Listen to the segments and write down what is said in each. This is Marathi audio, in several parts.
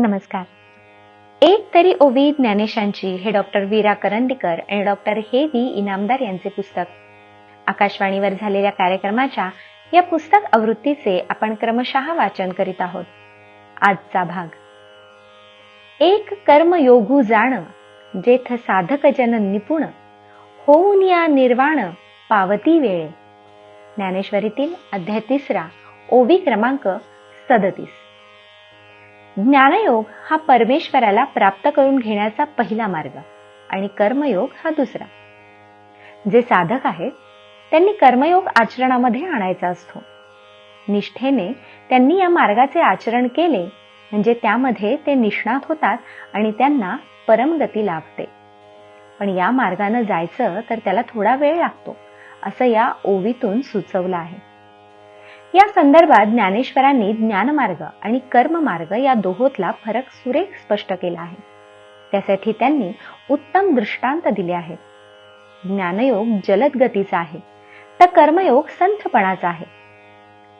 नमस्कार. एक तरी ओवी ज्ञानेशांची हे डॉक्टर वीरा करंदीकर आणि डॉक्टर हे व्ही इनामदार यांचे पुस्तक. आकाशवाणीवर झालेल्या कार्यक्रमाच्या या पुस्तक आवृत्तीचे आपण क्रमशः वाचन करीत आहोत. आजचा भाग. एक कर्मयोगू जाण जेथ साधक जन निपुण होऊन या निर्वाण पावती वेळे. ज्ञानेश्वरीतील अध्याय तिसरा ओवी क्रमांक सदतीस. ज्ञानयोग हा परमेश्वराला प्राप्त करून घेण्याचा पहिला मार्ग आणि कर्मयोग हा दुसरा. जे साधक आहेत त्यांनी कर्मयोग आचरणामध्ये आणायचा असतो. निष्ठेने त्यांनी या मार्गाचे आचरण केले म्हणजे त्यामध्ये ते निष्णात होतात आणि त्यांना परमगती लाभते. पण या मार्गानं जायचं तर त्याला थोडा वेळ लागतो असं या ओवीतून सुचवलं आहे. या संदर्भात ज्ञानेश्वरांनी ज्ञानमार्ग आणि कर्ममार्ग या दोहोतला फरक सुरेख स्पष्ट केला आहे. त्यासाठी त्यांनी उत्तम दृष्टांत दिले आहेत. ज्ञानयोग जलद गतीचा आहे. तर कर्मयोग संथपणाचा आहे.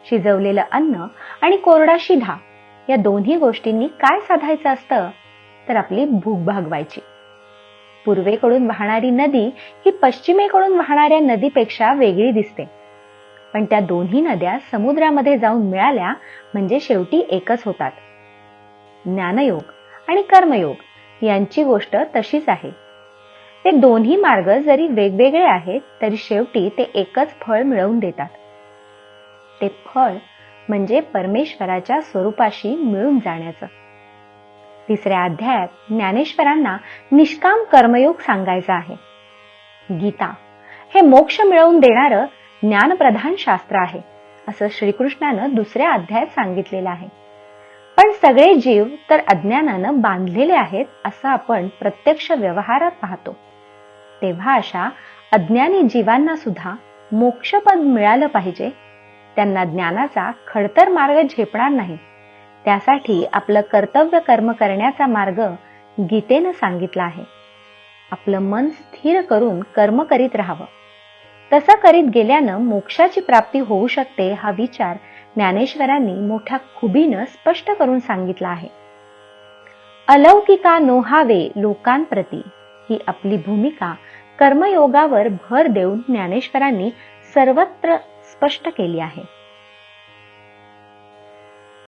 शिजवलेलं अन्न आणि कोरडा शिधा या दोन्ही गोष्टींनी काय साधायचं असतं? तर आपली भूक भागवायची. पूर्वेकडून वाहणारी नदी ही पश्चिमेकडून वाहणाऱ्या नदीपेक्षा वेगळी दिसते. पण त्या दोन्ही नद्या समुद्रामध्ये जाऊन मिळाल्या म्हणजे शेवटी एकच होतात. ज्ञानयोग आणि कर्मयोग यांची गोष्ट तशीच आहे. ते दोन्ही मार्ग जरी वेगवेगळे आहेत तरी शेवटी ते एकच फळ मिळवून देतात. ते फळ म्हणजे परमेश्वराच्या स्वरूपाशी मिळून जाण्याचं. तिसऱ्या अध्यायात ज्ञानेश्वरांना निष्काम कर्मयोग सांगायचा आहे. गीता हे मोक्ष मिळवून देणारं ज्ञानप्रधान शास्त्र आहे. असं श्रीकृष्णानं दुसऱ्या अध्यायात सांगितलेलं आहे. पण सगळे जीव तर अज्ञानानं बांधलेले आहेत असं आपण प्रत्यक्ष व्यवहारात पाहतो. तेव्हा अशा अज्ञानी जीवांना सुद्धा मोक्षपद मिळालं पाहिजे. त्यांना ज्ञानाचा खडतर मार्ग झेपणार नाही. त्यासाठी आपलं कर्तव्य कर्म करण्याचा मार्ग गीतेनं सांगितला आहे. आपलं मन स्थिर करून कर्म करीत राहावं. तसं करीत गेल्यानं मोक्षाची प्राप्ती होऊ शकते हा विचार ज्ञानेश्वरांनी मोठ्या खुबीनं स्पष्ट करून सांगितला आहे. अलौकिका नोहावे लोकांप्रती ही आपली भूमिका कर्मयोगावर भर देऊन ज्ञानेश्वरांनी सर्वत्र स्पष्ट केली आहे.